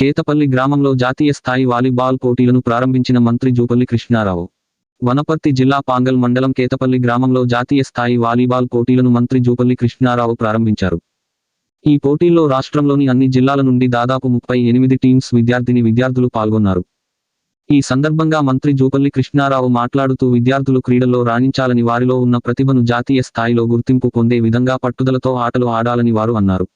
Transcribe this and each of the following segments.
కేతపల్లి గ్రామంలో జాతీయ స్థాయి వాలీబాల్ పోటీలను ప్రారంభించిన మంత్రి జూపల్లి కృష్ణారావు. వనపర్తి జిల్లా పాంగల్ మండలం కేతపల్లి గ్రామంలో జాతీయ స్థాయి వాలీబాల్ పోటీలను మంత్రి జూపల్లి కృష్ణారావు ప్రారంభించారు. ఈ పోటీల్లో రాష్ట్రంలోని అన్ని జిల్లాల నుండి దాదాపు ముప్పై ఎనిమిది టీమ్స్ విద్యార్థిని విద్యార్థులు పాల్గొన్నారు. ఈ సందర్భంగా మంత్రి జూపల్లి కృష్ణారావు మాట్లాడుతూ విద్యార్థులు క్రీడల్లో రాణించాలని వారిలో ఉన్న ప్రతిభను జాతీయ స్థాయిలో గుర్తింపు పొందే విధంగా పట్టుదలతో ఆటలు ఆడాలని వారు అన్నారు.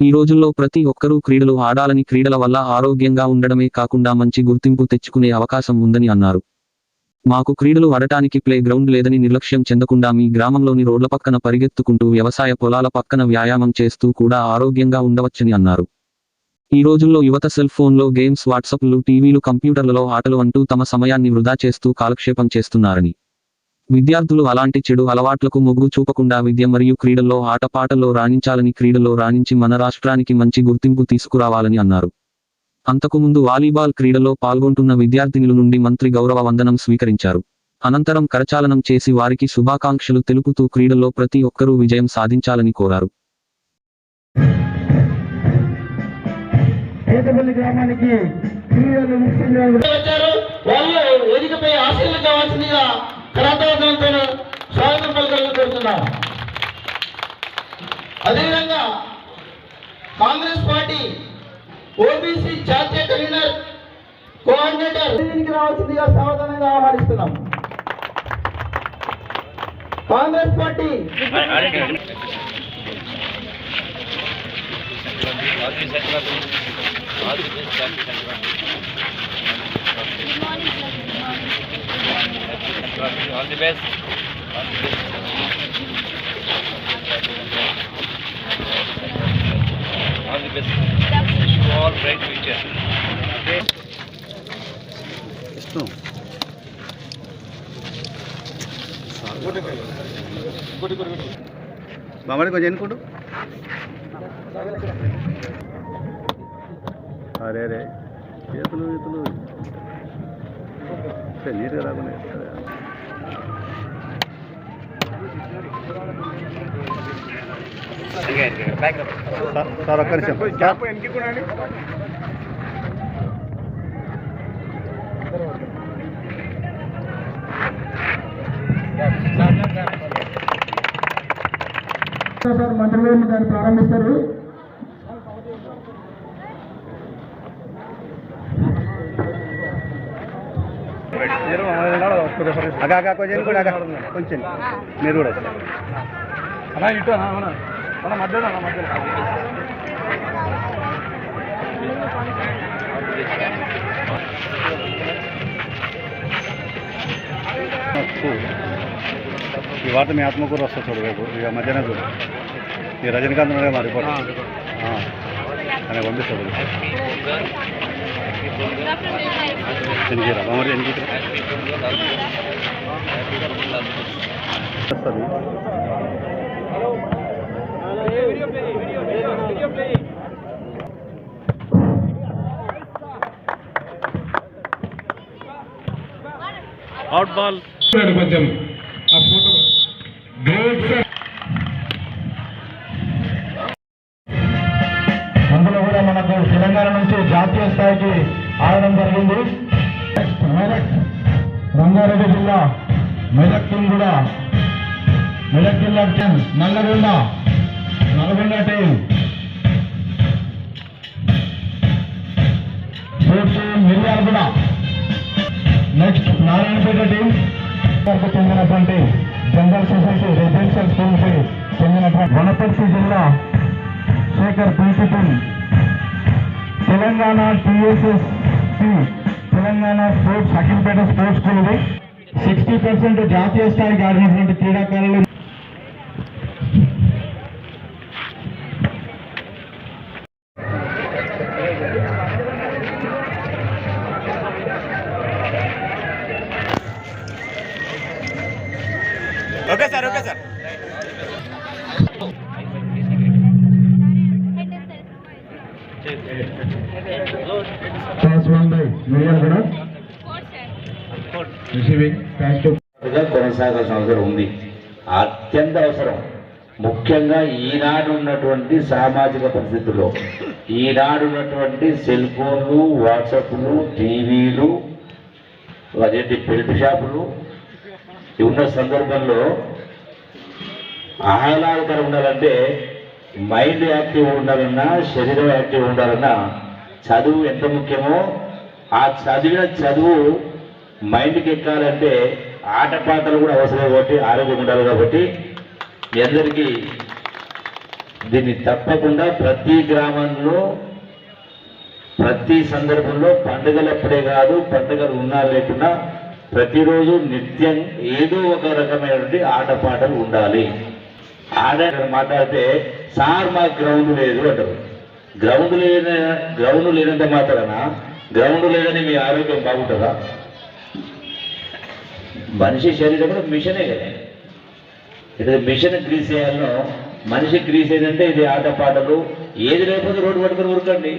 ఈ రోజుల్లో ప్రతి ఒక్కరూ క్రీడలు ఆడాలని క్రీడల వల్ల ఆరోగ్యంగా ఉండడమే కాకుండా మంచి గుర్తింపు తెచ్చుకునే అవకాశం ఉందని అన్నారు. మాకు క్రీడలు ఆడటానికి ప్లే గ్రౌండ్ లేదని నిర్లక్ష్యం చెందకుండా మీ గ్రామంలోని రోడ్ల పక్కన పరిగెత్తుకుంటూ వ్యవసాయ పొలాల పక్కన వ్యాయామం చేస్తూ కూడా ఆరోగ్యంగా ఉండవచ్చని అన్నారు. ఈ రోజుల్లో యువత సెల్ ఫోన్లో గేమ్స్ వాట్సాప్లు టీవీలు కంప్యూటర్లలో ఆటలు అంటూ తమ సమయాన్ని వృధా చేస్తూ కాలక్షేపం చేస్తున్నారని. విద్యార్థులు అలాంటి చెడు అలవాట్లకు మొగ్గు చూపకుండా విద్య మరియు క్రీడల్లో ఆటపాటల్లో రాణించాలని క్రీడల్లో రాణించి మన రాష్ట్రానికి మంచి గుర్తింపు తీసుకురావాలని అన్నారు. అంతకుముందు వాలీబాల్ క్రీడలో పాల్గొంటున్న విద్యార్థినుల నుండి మంత్రి గౌరవ వందనం స్వీకరించారు. అనంతరం కరచాలనం చేసి వారికి శుభాకాంక్షలు తెలుపుతూ క్రీడల్లో ప్రతి ఒక్కరూ విజయం సాధించాలని కోరారు. గ్రామానికి కరాతవంతంతో స్వాగతం పలకాలని కోరుతున్నాం. అదేవిధంగా కాంగ్రెస్ పార్టీ ఓబీసీ జాతీయ కన్వీనర్ కోఆర్డినేటర్ దీనికి రావాల్సిందిగా సావధానంగా ఆహ్వానిస్తున్నాం. Congress party all the best all the best all bright future ఇష్టం. కొంచెం ఎన్నుకోండు అరే రే చేతులు ఇతలు సరే, నీట్గా రాకుండా సరే. ఒక్క నిమిషం. సార్ మంత్రివర్యులు దాన్ని ప్రారంభిస్తారు. అగా అగా కొంచెం కూడా అగా కొంచెం మీరు కూడా అలా ఇటు అన్న మన మధ్యలో అన్న మధ్యలో ఈ వార్త మీ ఆత్మకూరు వస్తుంది చూడు రేపు ఇక మధ్యాహ్నం చూడు ఈ రజనీకాంత్ ఉన్నాడే మా రిపోర్ట్ ఆయన పంపిస్తాడు అవుట్ బాల్ కొంచెం ఆ ఫోటో గ్రేట్ సార్ అందులో కూడా మనకు తెలంగాణ నుంచి జాతీయ స్థాయికి ఆడడం జరిగింది. నెక్స్ట్ మెదక్ రంగారెడ్డి జిల్లా మెదక్ టీం కూడా. మెదక్ జిల్లా టీం నల్లగొండ నల్గొండ టీం. మిర్యాల కూడా. Next Narayanpet team. వరకు చెందినటువంటి జనరల్ సొసైటీ రెసిడెన్షియల్ స్కూల్కి చెందినటువంటి వనపర్తి జిల్లా Shekhar principal. Telangana TSS C Telangana sports Akhilpet sports school ఇది సిక్స్టీ పర్సెంట్ జాతీయ స్థాయికి ఆడినటువంటి క్రీడాకారులు ఓకే సార్ ఓకే సార్ కొనసాగాల్సిన అవసరం ఉంది. అత్యంత అవసరం ముఖ్యంగా ఈనాడు ఉన్నటువంటి సామాజిక పరిస్థితుల్లో. ఈనాడు ఉన్నటువంటి సెల్ ఫోన్లు వాట్సాప్లు టీవీలు అదేంటి బెల్ట్ షాపులు ఉన్న సందర్భంలో ఆహ్లాదకరం ఉండాలంటే మైండ్ యాక్టివ్ ఉండాలన్నా శరీరం యాక్టివ్ ఉండాలన్నా చదువు ఎంత ముఖ్యమో ఆ చదివిన చదువు మైండ్కి ఎక్కాలంటే ఆటపాటలు కూడా అవసరం కాబట్టి ఆరోగ్యం ఉండాలి కాబట్టి మీ అందరికీ దీన్ని తప్పకుండా ప్రతి గ్రామంలో ప్రతి సందర్భంలో పండుగలప్పుడే కాదు పండుగలు ఉన్నా లేకున్నా ప్రతిరోజు నిత్యం ఏదో ఒక రకమైనటువంటి ఆటపాటలు ఉండాలి. ఆడ మాట్లాడితే సార్ మా గ్రౌండ్ లేదు అంటారు. గ్రౌండ్ లేని గ్రౌండ్ లేనంత మాత్రాన గ్రౌండ్ లేదని మీ ఆరోగ్యం బాగుంటుందా? మనిషి శరీరం కూడా మిషనే కదా. ఇది మిషన్ గ్రీస్ చేయాలనో మనిషి గ్రీస్ ఏదంటే ఇది ఆటపాటలు ఏది లేకపోతే రోడ్డు పట్టుకొని ఉరకండి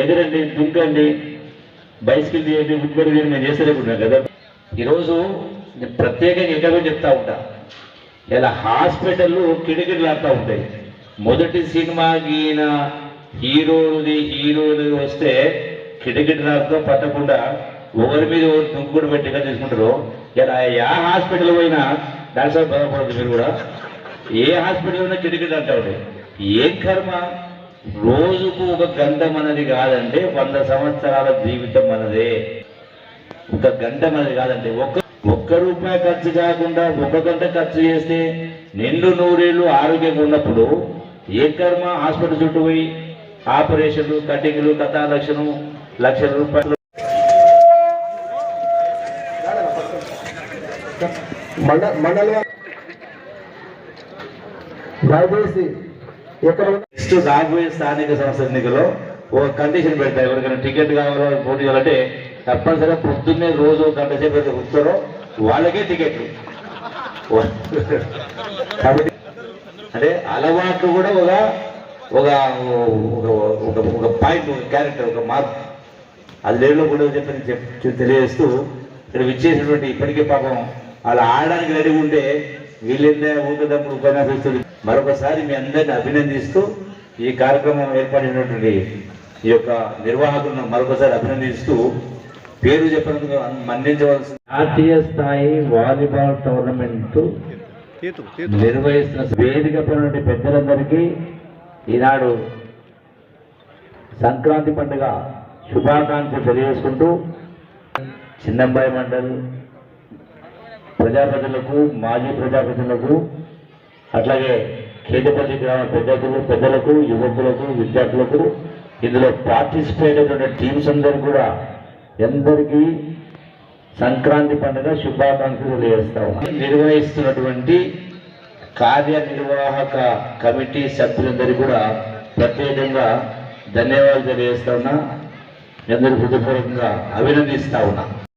ఎగరండి దుంకండి. బైసికల్ తీయండి ఉద్బడి తీయండి నేను చేస్తలేకున్నాను కదా. ఈరోజు నేను ప్రత్యేకంగా ఎక్కడో చెప్తా ఉంటా. ఇలా హాస్పిటల్లు కిటకిటలాడుతూ ఉంటాయి. మొదటి సినిమా గీన హీరోది హీరోది వస్తే కిటకిటలాడుతూ పట్టకుండా ఒకరి మీద ఒకరు దుంకుడు పెట్టిగా తీసుకుంటారు ఇలా ఏ హాస్పిటల్ పోయినా డాక్టర్ సార్ బాధపడదు మీరు కూడా. ఏ హాస్పిటల్ ఉన్నా కిటకిట అంటా ఏం కర్మ? రోజుకు ఒక గంట మనది కాదంటే వంద సంవత్సరాల జీవితం మనదే ఒక గంట మనది కాదంటే ఒక్క ఒక్క రూపాయి ఖర్చు కాకుండా ఒక గంట ఖర్చు చేస్తే నిండు నూరేళ్ళు ఆరోగ్యంగా ఉన్నప్పుడు ఏ కర్మ? హాస్పిటల్ చుట్టూ పోయి ఆపరేషన్లు కటింగ్లు కథాలక్షణం లక్షలు లక్షల రూపాయలు. మండ మండల దయచేసి ఎక్కడ నెక్స్ట్ రాబోయే స్థానిక సంస్థ ఎన్నికలో ఒక కండిషన్ పెడతారు. ఎవరికైనా టికెట్ కావాలో పోటీ చేయాలంటే తప్పనిసరిగా పొద్దున్నే రోజు గంట సేపు కూర్చోరో. వాళ్ళకే టికెట్లు. కాబట్టి అంటే అలవాట్లు కూడా ఒక ఒక ఒక- పాయింట్ ఒక క్యారెక్టర్ ఒక మార్క్ అది లేవులో కూడా చెప్పని చెప్ తెలియజేస్తూ ఇక్కడ విచ్చేసినటువంటి ఇప్పటికే పాపం వాళ్ళు ఆడడానికి రెడీ ఉంటే వీళ్ళేందే ఊపిదప్పుడు ఉపన్యాసం మరొకసారి మీ అందరిని అభినందిస్తూ ఈ కార్యక్రమం ఏర్పడినటువంటి ఈ యొక్క నిర్వాహకులను మరొకసారి అభినందిస్తూ పేరు చెప్పినందుకు మన్నించవలసిన జాతీయ స్థాయి వాలీబాల్ టోర్నమెంట్ నిర్వహిస్తున్న వేదిక పైన పెద్దలందరికీ ఈనాడు సంక్రాంతి పండుగ శుభాకాంక్షలు తెలియజేసుకుంటూ చిన్నంబాయి మండల్ ప్రజాప్రతినిధులకు మాజీ ప్రజాప్రతినిధులకు అట్లాగే కేతపల్లి గ్రామ పెద్దలకు పెద్దలకు యువకులకు విద్యార్థులకు ఇందులో పార్టిసిపేట్ అయిన టీమ్స్ అందరూ కూడా ఎందరికీ సంక్రాంతి పండుగ శుభాకాంక్షలు తెలియజేస్తాం నిర్వహిస్తున్నటువంటి కార్యనిర్వాహక కమిటీ సభ్యులందరికీ కూడా ప్రత్యేకంగా ధన్యవాదాలు తెలియజేస్తా ఉన్నా. ఎందరు హృదయపూర్వకంగా అభినందిస్తా ఉన్నా.